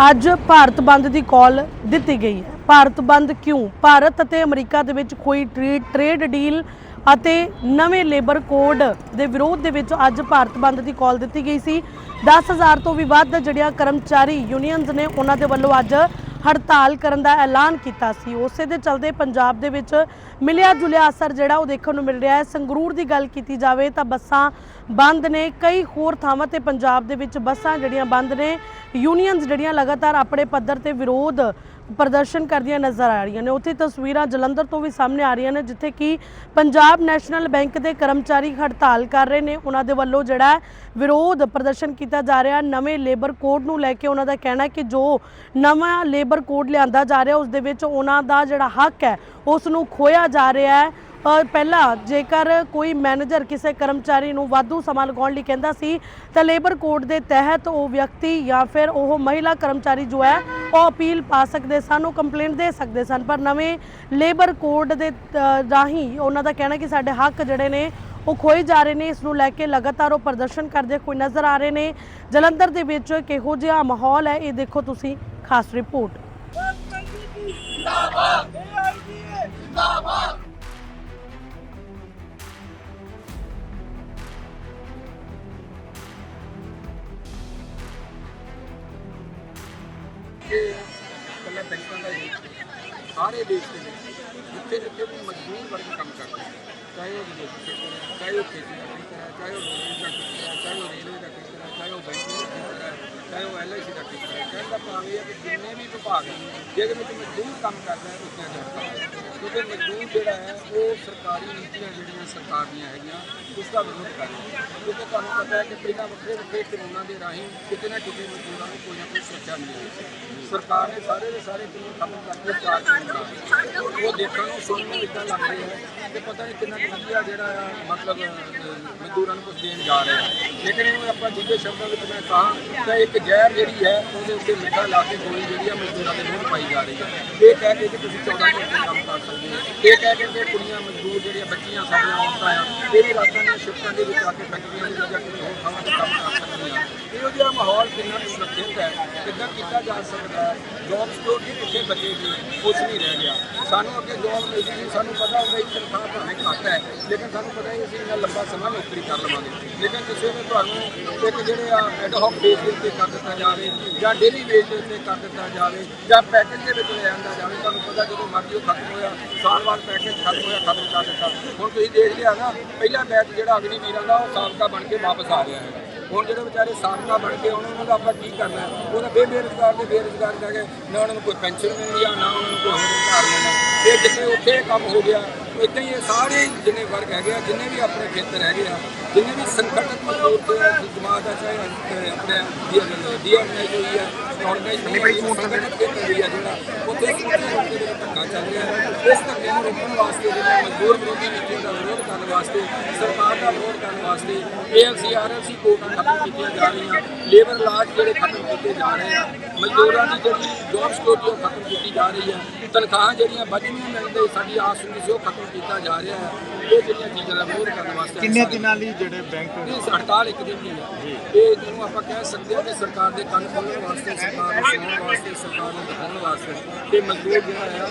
ਅੱਜ ਭਾਰਤ ਬੰਦ ਦੀ ਕਾਲ ਦਿੱਤੀ ਗਈ ਹੈ। ਭਾਰਤ ਬੰਦ ਕਿਉਂ? ਭਾਰਤ ਅਤੇ ਅਮਰੀਕਾ ਦੇ ਵਿੱਚ ਕੋਈ ਟ੍ਰੇ- ਟ੍ਰੇਡ ਡੀਲ ਅਤੇ ਨਵੇਂ ਲੇਬਰ ਕੋਡ ਦੇ ਵਿਰੋਧ ਦੇ ਵਿੱਚ ਅੱਜ ਭਾਰਤ ਬੰਦ ਦੀ ਕਾਲ ਦਿੱਤੀ ਗਈ ਸੀ। 10000 ਤੋਂ ਵੀ ਵੱਧ ਜਿਹੜੀਆਂ ਕਰਮਚਾਰੀ ਯੂਨੀਅਨਸ ਨੇ ਉਹਨਾਂ ਦੇ ਵੱਲੋਂ ਅੱਜ ਹੜਤਾਲ ਕਰਨ ਦਾ ਐਲਾਨ ਕੀਤਾ ਸੀ। ਉਸੇ ਦੇ ਚਲਦੇ ਪੰਜਾਬ ਦੇ ਵਿੱਚ ਮਿਲਿਆ ਜੁਲਿਆ ਅਸਰ ਜਿਹੜਾ ਉਹ ਦੇਖਣ ਨੂੰ ਮਿਲ ਰਿਹਾ ਹੈ। ਸੰਗਰੂਰ ਦੀ ਗੱਲ ਕੀਤੀ ਜਾਵੇ ਤਾਂ ਬੱਸਾਂ ਬੰਦ ਨੇ। ਕਈ ਹੋਰ ਥਾਵਾਂ ਤੇ ਪੰਜਾਬ ਦੇ ਵਿੱਚ ਬੱਸਾਂ ਜਿਹੜੀਆਂ ਬੰਦ ਨੇ। ਯੂਨੀਅਨਸ ਜਿਹੜੀਆਂ ਲਗਾਤਾਰ ਆਪਣੇ ਪੱਧਰ ਤੇ ਵਿਰੋਧ ਪ੍ਰਦਰਸ਼ਨ ਕਰਦੀਆਂ ਨਜ਼ਰ ਆ ਰਹੀਆਂ ਨੇ। ਉੱਥੇ ਤਸਵੀਰਾਂ ਜਲੰਧਰ ਤੋਂ ਵੀ ਸਾਹਮਣੇ ਆ ਰਹੀਆਂ ਨੇ, ਜਿੱਥੇ ਕਿ ਪੰਜਾਬ ਨੈਸ਼ਨਲ ਬੈਂਕ ਦੇ ਕਰਮਚਾਰੀ ਹੜਤਾਲ ਕਰ ਰਹੇ ਨੇ। ਉਹਨਾਂ ਦੇ ਵੱਲੋਂ ਜਿਹੜਾ ਵਿਰੋਧ ਪ੍ਰਦਰਸ਼ਨ ਕੀਤਾ ਜਾ ਰਿਹਾ। ਨਵੇਂ ਲੇਬਰ ਕੋਡ ਨੂੰ ਲੈ ਕੇ ਉਹਨਾਂ ਦਾ ਕਹਿਣਾ ਕਿ ਜੋ ਨਵਾਂ ਲੇਬਰ ਕੋਡ ਲਿਆਂਦਾ ਜਾ ਰਿਹਾ, ਉਸ ਦੇ ਵਿੱਚ ਉਹਨਾਂ ਦਾ ਜਿਹੜਾ ਹੱਕ ਹੈ, ਉਸ ਨੂੰ ਖੋਇਆ ਜਾ ਰਿਹਾ ਹੈ। ਪਹਿਲਾਂ ਜੇਕਰ ਕੋਈ ਮੈਨੇਜਰ ਕਿਸੇ ਕਰਮਚਾਰੀ ਨੂੰ ਵਾਧੂ ਸਮਾਂ ਲਗਾਉਣ ਲਈ ਕਹਿੰਦਾ ਸੀ, ਤਾਂ ਲੇਬਰ ਕੋਡ ਦੇ ਤਹਿਤ ਉਹ ਵਿਅਕਤੀ ਜਾਂ ਫਿਰ ਉਹ ਮਹਿਲਾ ਕਰਮਚਾਰੀ ਜੋ ਹੈ, ਉਹ ਅਪੀਲ ਪਾ ਸਕਦੇ ਸਨ, ਉਹ ਕੰਪਲੇਂਟ ਦੇ ਸਕਦੇ ਸਨ। ਪਰ ਨਵੇਂ ਲੇਬਰ ਕੋਡ ਦੇ ਰਾਹੀਂ ਉਹਨਾਂ ਦਾ ਕਹਿਣਾ ਕਿ ਸਾਡੇ ਹੱਕ ਜਿਹੜੇ ਨੇ, ਉਹ ਖੋਏ ਜਾ ਰਹੇ ਨੇ, ਇਸ ਨੂੰ ਲੈ ਕੇ ਲਗਾਤਾਰ ਉਹ ਪ੍ਰਦਰਸ਼ਨ ਕਰਦੇ ਕੋਈ ਨਜ਼ਰ ਆ ਰਹੇ ਨੇ। ਜਲੰਧਰ ਦੇ ਵਿੱਚ ਕਿਹੋ ਜਿਹਾ ਮਾਹੌਲ ਹੈ, ਇਹ ਦੇਖੋ ਤੁਸੀਂ, ਖਾਸ ਰਿਪੋਰਟ। ਸਾਰੇ ਦੇਸ਼ ਦੇ ਵਿੱਚ ਜਿੱਥੇ ਜਿੱਥੇ ਵੀ ਮਜ਼ਦੂਰ ਵਰਗ ਕੰਮ ਕਰਦਾ ਹੈ, ਚਾਹੇ ਉਹ ਵਿਦੇਸ਼ ਚਾਹੇ ਉਹ ਖੇਤੀ ਦਾ ਖੇਤਰ ਹੈ ਚਾਹੇ ਉਹ ਰੋਡ ਦਾ ਖੇਤਰ ਹੈ ਚਾਹੇ ਉਹ ਰੇਲਵੇ ਦਾ ਖੇਤਰ ਚਾਹੇ ਉਹ ਬੈਂਕਿੰਗ ਦਾ ਖੇਤਰ ਹੈ। ਚਾਹੇ ਉਹ ਐਲਆਈਸੀ ਦਾ ਖੇਤਰ ਹੈ। ਕਹਿਣ ਦਾ ਭਾਵ ਇਹ ਹੈ ਕਿ ਜਿੰਨੇ ਵੀ ਵਿਭਾਗ ਨੇ ਜਿਹਦੇ ਵਿੱਚ ਮਜ਼ਦੂਰ ਕੰਮ ਕਰਦਾ ਹੈ, ਉੱਥੇ ਜਾਂਦਾ ਹੈ। ਕਿਉਂਕਿ ਮਜ਼ਦੂਰ ਜਿਹੜਾ ਹੈ, ਉਹ ਸਰਕਾਰੀ ਨੀਤੀਆਂ ਜਿਹੜੀਆਂ ਸਰਕਾਰ ਦੀਆਂ ਹੈਗੀਆਂ, ਉਸ ਦਾ ਵਿਰੋਧ ਕਰ ਰਿਹਾ ਕਿਉਂਕਿ ਤੁਹਾਨੂੰ ਪਤਾ ਹੈ ਕਿ ਪਹਿਲਾਂ ਵੱਖਰੇ ਵੱਖਰੇ ਕਾਨੂੰਨਾਂ ਦੇ ਰਾਹੀਂ ਕਿਤੇ ਨਾ ਕਿਤੇ ਮਜ਼ਦੂਰਾਂ ਨੂੰ ਕੋਈ ਨਾ ਕੋਈ ਸੁਰੱਖਿਆ ਮਿਲੀ ਹੈ। ਸਰਕਾਰ ਨੇ ਸਾਰੇ ਦੇ ਸਾਰੇ ਕਾਨੂੰਨ ਖਤਮ ਕਰਕੇ ਚਾਰ ਕਾਨੂੰਨ ਉਹ ਦੇਖਣ ਨੂੰ ਸੁਣਨ ਨੂੰ ਇਦਾਂ ਲੱਗ ਰਿਹਾ ਹੈ ਕਿ ਪਤਾ ਨਹੀਂ ਕਿੰਨਾ ਕੁ ਵਧੀਆ ਜਿਹੜਾ ਆ, ਮਤਲਬ ਮਜ਼ਦੂਰਾਂ ਨੂੰ ਕੁਝ ਦੇਣ ਜਾ ਰਿਹਾ ਲੇਕਿਨ ਇਹਨੂੰ ਆਪਾਂ ਦੂਜੇ ਸ਼ਬਦਾਂ ਵਿੱਚ ਮੈਂ ਕਹਾਂ ਤਾਂ ਇੱਕ ਜ਼ਹਿਰ ਜਿਹੜੀ ਹੈ, ਉਹਦੇ ਉੱਤੇ ਮਿੱਠਾ ਲਾ ਕੇ ਗੋਲੀ ਜਿਹੜੀ ਆ ਮਜ਼ਦੂਰਾਂ ਦੇ ਮੂੰਹ ਪਾਈ ਜਾ ਰਹੀ ਹੈ। ਇਹ ਕਹਿ ਕੇ ਕਿ ਤੁਸੀਂ 14 ਘੰਟੇ ਕੰਮ ਕਰ ਸਕਦੇ ਹੋ। ਇਹ ਕਹਿ ਕੇ ਕਿ ਕੁੜੀਆਂ, ਮਜ਼ਦੂਰ ਜਿਹੜੀਆਂ ਬੱਚੀਆਂ, ਸਾਡੀਆਂ ਔਰਤਾਂ ਆ ਇਹ ਵੀ ਰਾਤਾਂ ਦੀਆਂ ਸ਼ਿਫਟਾਂ ਦੇ ਵਿੱਚ ਆ ਕੇ ਫੈਕਟਰੀਆਂ ਦੇ ਵਿੱਚ ਜਾਂ ਕਿਸੇ ਹੋਰ ਥਾਵਾਂ ਤੇ ਕੰਮ ਕਰ ਸਕਦੀਆਂ ਇਹੋ ਜਿਹਾ ਮਾਹੌਲ ਕਿੰਨਾ ਕੁ ਸੁਰੱਖਿਅਤ ਹੈ, ਕਿੱਦਾਂ ਕੀਤਾ ਜਾ ਸਕਦਾ ਹੈ? ਜੌਬ ਸਿਕਿਉਰਿਟੀ ਕਿੱਥੇ ਬਚੇਗੀ? ਕੁਝ ਨਹੀਂ ਰਹਿ ਗਿਆ। ਸਾਨੂੰ ਅੱਗੇ ਜੌਬ ਮਿਲਦੀ ਸੀ ਸਾਨੂੰ ਪਤਾ ਹੁੰਦਾ ਸੀ ਤਨਖਾਹ ਭਾਵੇਂ ਘੱਟ ਹੈ, ਲੇਕਿਨ ਸਾਨੂੰ ਪਤਾ ਹੀ ਅਸੀਂ ਇੰਨਾ ਲੰਬਾ ਸਮਾਂ ਨੌਕਰੀ ਕਰ ਲਵਾਂਗੇ। ਲੇਕਿਨ ਕਿਸੇ ਨੇ ਤੁਹਾਨੂੰ ਇੱਕ ਜਿਹੜੇ ਆ ਐਡਹੌਕ ਬੇਸ ਦੇ ਉੱਤੇ ਕਰ ਦਿੱਤਾ ਜਾਵੇ, ਜਾਂ ਡੇਲੀ ਬੇਸ ਦੇ ਉੱਤੇ ਕਰ ਦਿੱਤਾ ਜਾਵੇ, ਜਾਂ ਪੈਕੇਜ ਦੇ ਵਿੱਚ ਲੈ ਆਂਦਾ ਜਾਵੇ, ਤੁਹਾਨੂੰ ਪਤਾ ਜਦੋਂ ਮਰਜ਼ੀ ਉਹ ਖਤਮ ਹੋਇਆ, ਸਾਲ ਬਾਅਦ ਪੈਕੇਜ ਖਤਮ ਹੋਇਆ, ਖਤਮ ਕਰ ਦਿੱਤਾ। ਹੁਣ ਤੁਸੀਂ ਦੇਖ ਲਿਆ ਨਾ, ਪਹਿਲਾ ਬੈਚ ਜਿਹੜਾ ਅਗਨੀ ਵੀਰਾਂ ਦਾ, ਉਹ ਸਾਬਕਾ ਬਣ ਕੇ ਵਾਪਸ ਆ ਰਿਹਾ ਹੈ। ਹੁਣ ਜਿਹੜੇ ਵਿਚਾਰੇ ਸਾਬਕਾ ਬਣ ਕੇ ਹੁਣ ਉਹਨਾਂ ਦਾ ਆਪਾਂ ਕੀ ਕਰਨਾ? ਉਹਦਾ ਬੇਰੁਜ਼ਗਾਰ ਦੇ ਬੇਰੁਜ਼ਗਾਰ ਜਾ ਕੇ ਨਾ ਉਹਨਾਂ ਨੂੰ ਕੋਈ ਪੈਨਸ਼ਨ ਮਿਲਣੀ ਆ ਨਾ ਉਹਨਾਂ ਨੂੰ ਕੋਈ ਘਰ ਮਿਲਣਾ ਇਹ ਜਿੱਥੇ ਉੱਥੇ ਕੰਮ ਹੋ ਗਿਆ ਇਦਾਂ ਹੀ ਇਹ ਸਾਰੇ ਜਿੰਨੇ ਵਰਗ ਹੈਗੇ ਆ ਜਿੰਨੇ ਵੀ ਆਪਣੇ ਖੇਤਰ ਹੈਗੇ ਆ ਜਿੰਨੇ ਵੀ ਸੰਗਠਿਤ ਮਜ਼ਦੂਰ ਤੇ ਜਮਾਤ ਦਾ ਚਾਹੇ ਆਪਣੇ ਡੀਐਨਆਈ ਹੋਈ ਹੈ ਆਰਗੇਨਾਈਜ਼ ਬੜੀ ਸੰਗਠਿਤ ਖੇਤਰ ਵੀ ਆ ਜਿਹੜਾ ਉੱਥੇ ਧੱਕਾ ਚੱਲ ਰਿਹਾ ਹੈ। ਇਸ ਧੱਕੇ ਨੂੰ ਰੋਕਣ ਵਾਸਤੇ ਜਿਹੜੇ ਮਜ਼ਦੂਰ ਵਿਰੋਧੀ ਨੀਤੀਆਂ ਦਾ ਵਿਰੋਧ ਕਰਨ ਵਾਸਤੇ ਸਰਕਾਰ ਦਾ ਵਿਰੋਧ ਕਰਨ ਵਾਸਤੇ ਏਐਲਸੀ ਆਰਐਲਸੀ ਕੋਰਟ ਖਤਮ ਕੀਤੀਆਂ ਜਾ ਰਹੀਆਂ। ਲੇਬਰ ਲਾਜ ਜਿਹੜੇ ਖਤਮ ਕੀਤੇ ਜਾ ਰਹੇ ਆ ਮਜ਼ਦੂਰਾਂ ਦੀ ਜਿਹੜੀ ਜੌਬ ਸਿਕਿਉਰਿਟੀ ਉਹ ਖਤਮ ਕੀਤੀ ਜਾ ਰਹੀ ਹੈ। ਤਨਖਾਹਾਂ ਜਿਹੜੀਆਂ ਵੱਧਣੀਆਂ ਮਿਲਦੇ ਸਾਡੀ ਆਸ ਹੁੰਦੀ ਸੀ ਉਹ ਖਤਮ ਕੀਤਾ ਜਾ ਰਿਹਾ ਹੈ। ਇਹ ਜਿਹੜੀਆਂ ਚੀਜ਼ਾਂ ਦਾ ਵਿਰੋਧ ਕਰਨ ਵਾਸਤੇ ਕਿੰਨੇ ਦਿਨਾਂ ਲਈ ਜਿਹੜੇ ਬੈਂਕ ਇਹ ਹੜਤਾਲ ਇੱਕ ਦਿਨ ਦੀ ਹੈ। ਇਹ ਜਿਹਨੂੰ ਆਪਾਂ ਕਹਿ ਸਕਦੇ ਹਾਂ ਕਿ ਸਰਕਾਰ ਦੇ ਕੰਨ ਖੋਲ੍ਹਣ ਵਾਸਤੇ ਸਰਕਾਰ ਨੂੰ ਸੁਣਨ ਵਾਸਤੇ ਸਰਕਾਰ ਨੂੰ ਦਿਖਾਉਣ ਵਾਸਤੇ ਕਿ ਮਜ਼ਦੂਰ ਜਿਹੜਾ ਆ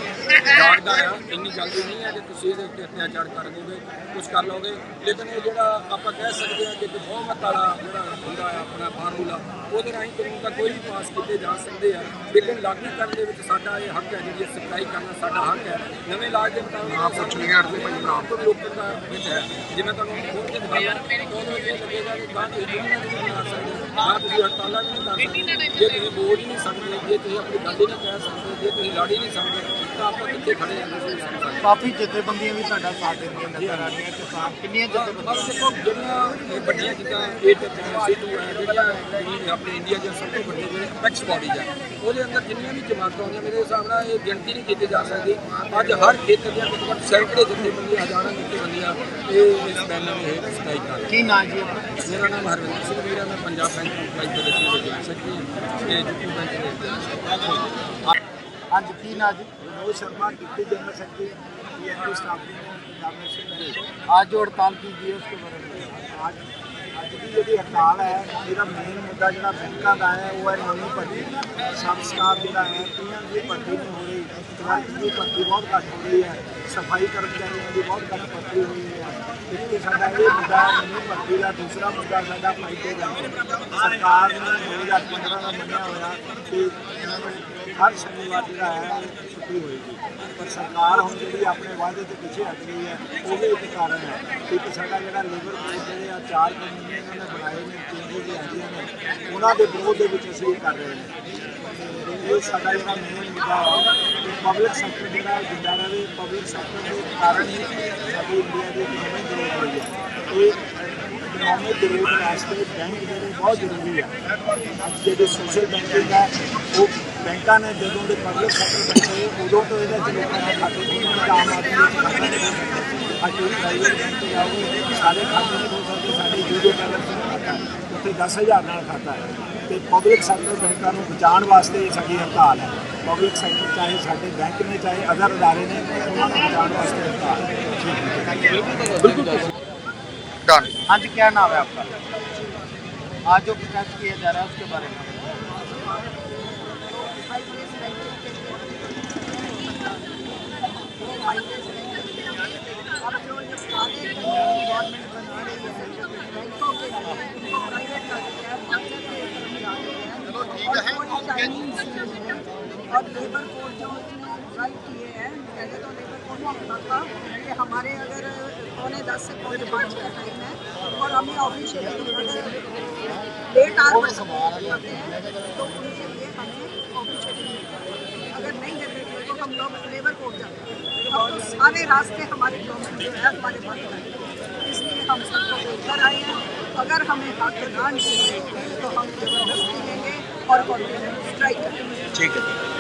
ਜਾਗਦਾ ਆ ਇੰਨੀ ਜਲਦੀ ਨਹੀਂ ਹੈ ਕਿ ਤੁਸੀਂ ਇਹਦੇ ਉੱਤੇ ਅਤਿਆਚਾਰ ਕਰ ਦੋਗੇ ਕੁਝ ਕਰ ਲਓਗੇ। ਲੇਕਿਨ ਇਹ ਜਿਹੜਾ ਆਪਾਂ ਕਹਿ ਸਕਦੇ ਹਾਂ ਕਿ ਬਹੁਮਤ ਵਾਲਾ ਜਿਹੜਾ ਹੁੰਦਾ ਆ ਆਪਣਾ ਫਾਰਮੂਲਾ ਉਹਦੇ ਰਾਹੀਂ ਕਾਨੂੰਨ ਤਾਂ ਕੋਈ ਵੀ ਪਾਸ ਕੀਤੇ ਜਾ ਸਕਦੇ ਆ। ਲੇਕਿਨ ਲਾਗੂ ਕਰਨ ਦੇ ਵਿੱਚ ਸਾਡਾ ਇਹ ਹੱਕ ਹੈ ਜਿਹੜੀ ਸਖਤਾਈ ਕਰਨਾ ਸਾਡਾ ਹੱਕ ਹੈ। ਨਵੇਂ ਲਾਜ ਦੇ ਮੁਤਾਬਕ ਆਪ ਪੁੱਛਣੀ ਹੈ ਅਰਜ਼ੀ ਭਾਈ ਆਪ ਤੋਂ ਲੋਕਾਂ ਦਾ ਵਿੱਚ ਹੈ। ਜਿਵੇਂ ਤੁਹਾਨੂੰ ਹੋਰ ਦਿਖਾਇਆ ਵਿੱਚ ਇਹ ਲੱਗੇਗਾ ਕਿ ਗਾਂ ਤੁਸੀਂ ਯੂਨੀਅਨ ਨਹੀਂ ਬਣਾ ਸਕਦੇ। ਗਾਂ ਤੁਸੀਂ ਹੜਤਾਲਾਂ ਵੀ ਨਹੀਂ ਕਰ ਸਕਦੇ ਜੇ ਤੁਸੀਂ ਬੋਲ ਹੀ ਨਹੀਂ ਸਕਦੇ ਜੇ ਤੁਸੀਂ ਆਪਣੀ ਗੱਲ ਹੀ ਨਹੀਂ ਕਹਿ ਸਕਦੇ ਜੇ ਤੁਸੀਂ ਲੜ ਹੀ ਨਹੀਂ ਸਕਦੇ ਤਾਂ ਆਪਾਂ ਕਿੱਥੇ ਖੜੇ ਹਾਂ ਕਾਫੀ ਜਥੇਬੰਦੀਆਂ ਵੀ ਤੁਹਾਡਾ ਸਾਥ ਦਿੰਦੀਆਂ ਨਜ਼ਰ ਆ ਰਹੀਆਂ ਕਿਸਾਨ ਕਿੰਨੀਆਂ ਜਥੇਬੰਦੀਆਂ ਬਸ ਦੇਖੋ ਜਿਹੜੀਆਂ ਇਹ ਵੱਡੀਆਂ ਜਿੱਦਾਂ ਇਹ ਤੇ ਸਿੱਧੂ ਹੈ ਜਿਹੜੀਆਂ ਜਿਹੜੀ ਆਪਣੇ ਇੰਡੀਆ ਦੇ ਸਭ ਤੋਂ ਵੱਡੇ ਜਿਹੜੇ ਐਪੈਕਸ ਬਾਡੀਜ਼ ਹੈ ਉਹਦੇ ਅੰਦਰ ਜਿੰਨੀਆਂ ਵੀ ਜਮਾਤਾਂ ਆਉਂਦੀਆਂ ਮੇਰੇ ਹਿਸਾਬ ਨਾਲ ਇਹ ਗਿਣਤੀ ਨਹੀਂ ਕੀਤੀ ਜਾ ਸਕਦੀ। ਅੱਜ ਹਰ ਖੇਤਰ ਦੀਆਂ ਘੱਟੋ ਘੱਟ ਸੈਂਕੜੇ ਜਥੇਬੰਦੀਆਂ ਹਜ਼ਾਰਾਂ ਜਥੇਬੰਦੀਆਂ ਇਹ ਇਸ ਬੈਨਰ ਨੂੰ ਇਹ ਸਟ੍ਰਾਈਕ ਕਰ ਕੀ ਨਾਂ ਜੀ ਮੇਰਾ ਨਾਮ ਹਰਵਿੰਦਰ ਸਿੰਘ ਵੀਰ ਮੈਂ ਪੰਜਾਬ ਬੈਂਕ ਇੰਪਲਾਈ ਫੈਡਰੇਸ਼ਨ ਦੇ ਜਨਰਲ ਸੈਕਟਰੀ ਤੇ ਜੁੱਟੂ ਬੈਂਕ ਦੇ ਅੱਜ ਕੀ ਨਾਂ ਜੀ Vinod Sharma deputy general secretary PNB staff Punjab national bank आज जो हड़ताल की गई है उसके बारे में आज ਅੱਜ ਦੀ ਜਿਹੜੀ ਹੜਤਾਲ ਹੈ ਇਹਦਾ ਮੇਨ ਮੁੱਦਾ ਜਿਹੜਾ ਬੈਂਕਾਂ ਦਾ ਹੈ ਉਹ ਹੈ ਨਵੀਂ ਭਰਤੀ ਸਬ ਸਟਾਫ ਜਿਹੜਾ ਹੈ ਪੀਐਮ ਦੀ ਭਰਤੀ ਨਹੀਂ ਹੋ ਰਹੀ ਕਲਰਕ ਦੀ ਭਰਤੀ ਬਹੁਤ ਘੱਟ ਹੋ ਰਹੀ ਹੈ ਸਫ਼ਾਈ ਕਰਮਚਾਰੀਆਂ ਦੀ ਬਹੁਤ ਘੱਟ ਭਰਤੀ ਹੋਈ ਹੈ। ਇੱਕ ਸਾਡਾ ਇਹ ਮੁੱਦਾ ਹੈ ਭਰਤੀ ਦਾ, ਦੂਸਰਾ ਮੁੱਦਾ ਸਾਡਾ ਫਾਇਦੇ ਦਾ ਹੈ। ਸਰਕਾਰ ਨੇ 2015 ਦਾ ਮੰਨਿਆ ਹੋਇਆ ਕਿ ਹਰ ਸ਼ਨੀਵਾਰ ਜਿਹੜਾ ਹੈ, ਛੁੱਟੀ ਹੋਏਗੀ। ਪਰ ਸਰਕਾਰ ਹੁਣ ਜਿਹੜੀ ਆਪਣੇ ਵਾਅਦੇ ਤੇ ਪਿੱਛੇ ਹਟ ਗਈ ਹੈ ਉਹ ਵੀ ਇੱਕ ਕਾਰਨ ਹੈ ਇੱਕ ਸਾਡਾ ਜਿਹੜਾ ਲੇਬਰ ਕੋਡ ਜਿਹੜੇ ਆ, ਚਾਰ ਕਾਨੂੰਨ ਇਹਨਾਂ ਨੇ ਬਣਾਏ ਨੇ ਚੇਂਜਸ ਆਉਂਦੀਆਂ ਨੇ, ਉਹਨਾਂ ਦੇ ਵਿਰੋਧ ਦੇ ਵਿੱਚ ਅਸੀਂ ਇਹ ਕਰ ਰਹੇ ਹਾਂ ਇਹ ਸਾਡਾ ਜਿਹੜਾ ਮੇਨ ਮੁੱਦਾ ਹੈ ਪਬਲਿਕ ਸੈਕਟਰ ਜਿਹੜਾ ਜਿੰਦਾ ਰਹੇ ਪਬਲਿਕ ਸੈਕਟਰ ਦੇ ਕਾਰਨ ਹੀ ਸਾਡੀ ਇੰਡੀਆ ਦੀ ਇਕਨੋਮੀ ਗਰੋਥ ਹੋਈ ਹੈ। ਇਹ ਇਕਨੋਮੀ ਗਰੋਥ ਵਾਸਤੇ ਬੈਂਕ ਜਿਹੜੇ ਬਹੁਤ ਜ਼ਰੂਰੀ ਹੈ। ਅੱਜ ਜਿਹੜੀ ਸੋਸ਼ਲ ਬੈਂਕਿੰਗ ਹੈ ਉਹ ਬੈਂਕਾਂ ਨੇ ਜਦੋਂ ਦੇ ਪਬਲਿਕ ਸੈਕਟਰ ਬੈਠੇ ਉਦੋਂ ਤੋਂ ਇਹਦੇ ਚ ਖਾਤੇ ਖੋਲ੍ਹੇ ਨੇ ਆਮ ਆਦਮੀ ਦੇ ਖਾਤੇ ਪ੍ਰਾਈਵੇਟ ਬੈਂਕ ਤੇ ਜਾਓਗੇ ਸਾਰੇ ਖਾਤੇ ਖੋਲ੍ਹ ਸਕਦੇ ਸਾਡੇ ਜੀਰੋ ਬੈਲੈਂਸ ਨਾਲ ਖਾਤਾ ਹੈ ਉੱਥੇ 10000 ਨਾਲ ਖਾਤਾ ਹੈ ਤੇ ਪਬਲਿਕ ਸੈਕਟਰ ਬੈਂਕਾਂ ਨੂੰ ਬਚਾਉਣ ਵਾਸਤੇ ਇਹ ਸਾਡੀ ਹੜਤਾਲ ਹੈ ਪਬਲਿਕ ਸੈਕਟਰ ਚਾਹੇ ਸਾਡੇ ਬੈਂਕ ਨੇ ਚਾਹੇ ਅਦਰ ਅਦਾਰੇ ਨੇ ਉਹਨਾਂ ਨੂੰ ਬਚਾਉਣ ਵਾਸਤੇ ਹੜਤਾਲ ਹੈ ਡਨ हाँ जी क्या नाम है आपका आज जो प्रोटेस्ट किया जा रहा है उसके बारे में अब जो ये सारे गवर्नमेंट बना रही है दिया है और और लेबर कोड जो किए हैं पहले तो लेबर कोड में था कि हमारे अगर पौने दस से पौने पाँच का टाइम है और हमें ऑफिशियली अगर लेट आवर्स करते हैं तो उनके लिए हमें ऑफिशियली अगर नहीं देते तो हम लोग लेबर कोर्ट जाते हैं तो सारे रास्ते हमारे गवर्नमेंट जो है हमारे बंद है इसलिए हम सबको लेकर आए हैं। अगर हमें हक प्रदान किए तो हम ज़बरदस्ती लेंगे और स्ट्राइक करेंगे ठीक है